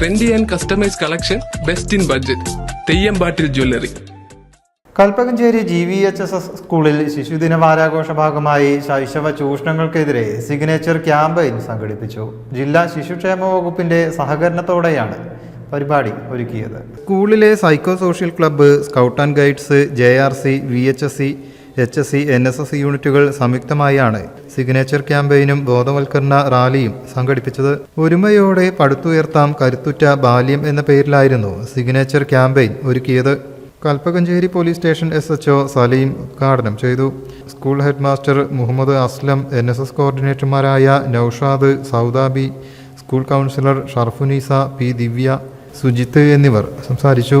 Trendy and customise collection best in budget Theyyampattil jewellery Kalpakanchery G V H S S സ്കൂളിൽ ശിശുദിന വാരാഘോഷ ഭാഗമായി ശൈശവ ചൂഷണങ്ങൾക്കെതിരെ signature campaign സംഘടിപ്പിച്ചു. ജില്ലാ ശിശുക്ഷേമ വകുപ്പിന്റെ സഹകരണത്തോടെയാണ് പരിപാടി ഒരുക്കിയത്. സ്കൂളിലെ psycho social club scout and guides J R C V H S C H S C N S S യൂണിറ്റുകൾ സംയുക്തമായാണ് സിഗ്നേച്ചർ ക്യാമ്പയിനും ബോധവൽക്കരണ റാലിയും സംഘടിപ്പിച്ചത്. ഒരുമയോടെ പടുത്തുയർത്താം കരുത്തുറ്റ ബാല്യം എന്ന പേരിലായിരുന്നു സിഗ്നേച്ചർ ക്യാമ്പയിൻ ഒരുക്കിയത്. Kalpakanchery police station S H Saleem ഉദ്ഘാടനം ചെയ്തു. School head master Muhammad Aslam N S S കോർഡിനേറ്റർമാരായ Noushad Soudabi school counsellor Sharfunisa P Divya Sujith എന്നിവർ സംസാരിച്ചു.